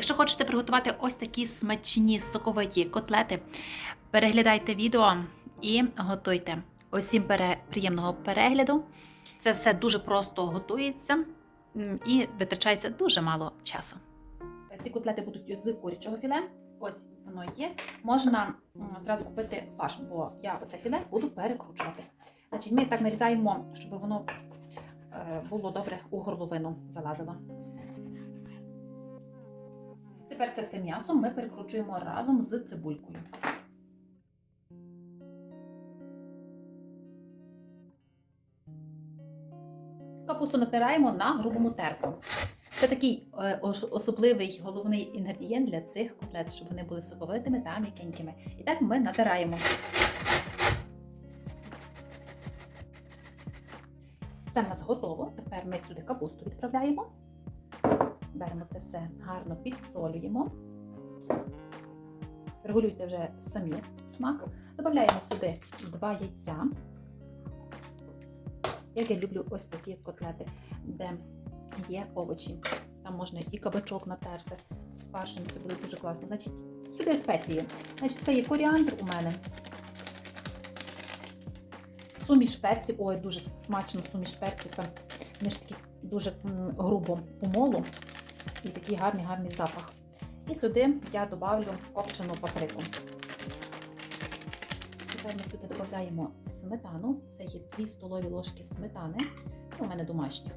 Якщо хочете приготувати ось такі смачні соковиті котлети, переглядайте відео і готуйте. Усім приємного перегляду. Це все дуже просто готується і витрачається дуже мало часу. Ці котлети будуть з курячого філе. Ось воно є. Можна зразу купити фарш, бо я оце філе буду перекручувати. Значить, ми так нарізаємо, щоб воно е, було добре у горловину залазило. Тепер це все м'ясо ми перекручуємо разом з цибулькою. Капусту натираємо на грубому терку. Це такий е, особливий головний інгредієнт для цих котлет, щоб вони були соковитими та м'якенькими. І так ми натираємо. Все в нас готово. Тепер ми сюди капусту відправляємо. Беремо це все гарно підсолюємо. Регулюйте вже самі смак. Додаємо сюди два яйця. Як я люблю ось такі котлети, де є овочі. Там можна і кабачок натерти з фаршем, це буде дуже класно. Значить, сюди спеції. Значить, це є коріандр у мене. Суміш перців. Ой, дуже смачно суміш перців. Там вони ж такі дуже грубо помолу і такий гарний гарний запах. І сюди я додавлю копчену паприку. Тепер ми сюди додаємо сметану. Це є 2 столові ложки сметани. У мене домашня.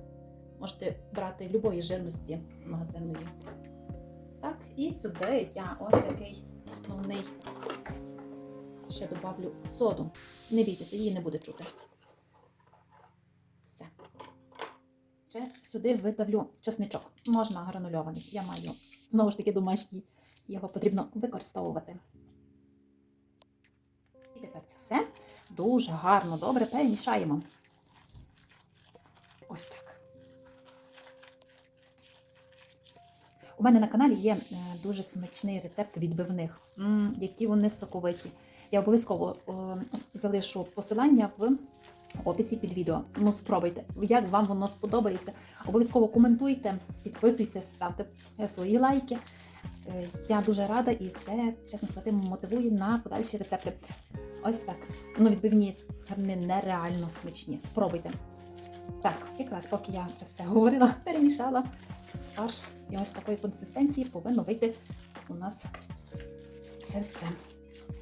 Можете брати любої жирності магазинної. Так, і сюди я ось такий основний ще додавлю соду. Не бійтеся, її не буде чути. Все. Ще сюди видавлю чесничок. Можна гранульований. Я маю знову ж таки домашній. Його потрібно використовувати. І тепер це все дуже гарно, добре перемішаємо. Ось так. У мене на каналі є е, дуже смачний рецепт відбивних, які вони соковиті. Я обов'язково е, залишу посилання в описі під відео. Ну, спробуйте, як вам воно сподобається. Обов'язково коментуйте, підписуйтесь, ставте е, свої лайки. Е, Я дуже рада і це, чесно сказати, мотивує на подальші рецепти. Ось так. Ну, відбивні вони нереально смачні. Спробуйте. Так, якраз поки я це все говорила, перемішала фарш. І ось такої консистенції повинно вийти у нас це все.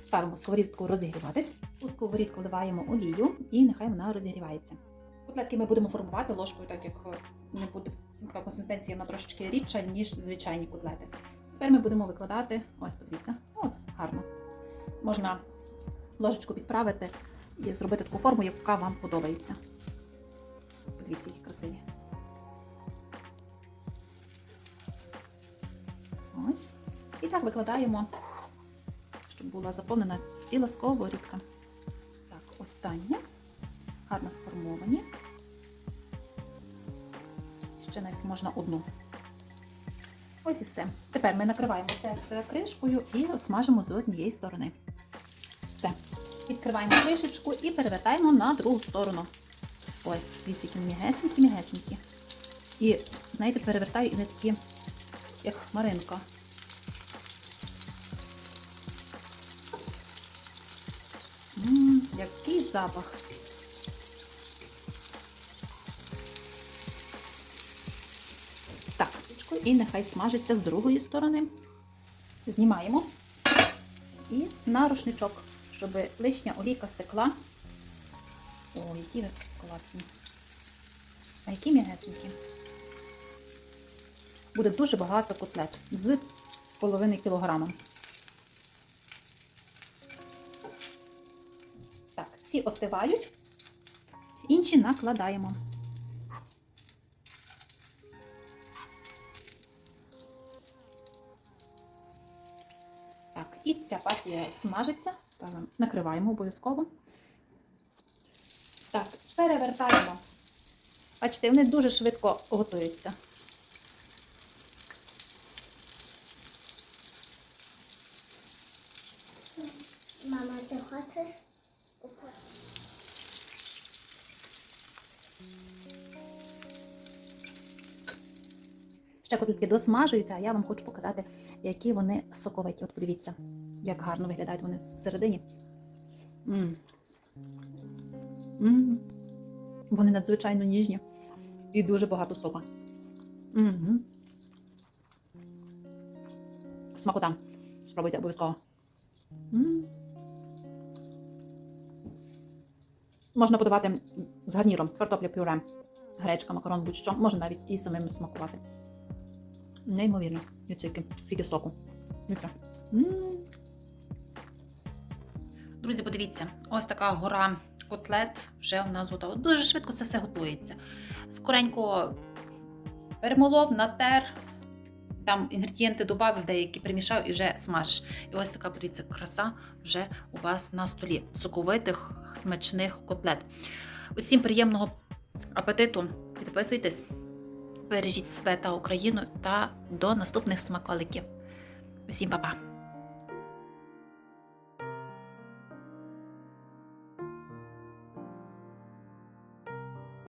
Ставимо сковорідку розігріватись. У сковорідку вливаємо олію і нехай вона розігрівається. Котлетки ми будемо формувати ложкою, так як е, не буде така консистенція вона трошечки рідша, ніж звичайні котлети. Тепер ми будемо викладати, ось подивіться, от гарно. Можна ложечку підправити і зробити таку форму, яка вам подобається. Подивіться, які красиві. Ось. І так викладаємо, щоб була заповнена ціла сковорідка. Останнє. Гарно сформовані. Ще навіть можна одну. Ось і все. Тепер ми накриваємо це все кришкою і смажимо з однієї сторони. Все. Відкриваємо кришечку і перевертаємо на другу сторону. Ось, які мігесенькі, мігесенькі. І, знаєте, перевертаю і вони такі, як хмаринка. Який запах. Так, і нехай смажиться з другої сторони. Знімаємо і на рушничок, щоб лишня олійка стекла. О, які класні. А які м'ягесенькі. Буде дуже багато котлет з половини кілограма. Ці остивають, інші накладаємо. Так, і ця партія смажиться. Ставимо, накриваємо обов'язково. Так, перевертаємо. Бачите, вони дуже швидко готуються. Мама, ти хочеш? Ще котлетки досмажуються, а я вам хочу показати, які вони соковиті. От подивіться, як гарно виглядають вони всередині. м м Вони надзвичайно ніжні і дуже багато сока. Угу. Смакота. Спробуйте обов'язково. Можна подавати з гарніром, картопля пюре, гречка, макарон, будь-що. Можна навіть і самим смакувати. Неймовірно. Тільки, скільки соку. Дивіться. Друзі, подивіться, ось така гора котлет вже у нас готова. Дуже швидко це все готується. Скоренько перемолов, натер, там інгредієнти додав, деякі примішав і вже смажиш. І ось така, подивіться, краса вже у вас на столі. Соковитих, смачних котлет. Усім приємного апетиту. Підписуйтесь, бережіть себе та Україну та до наступних смаколиків. Усім па-па!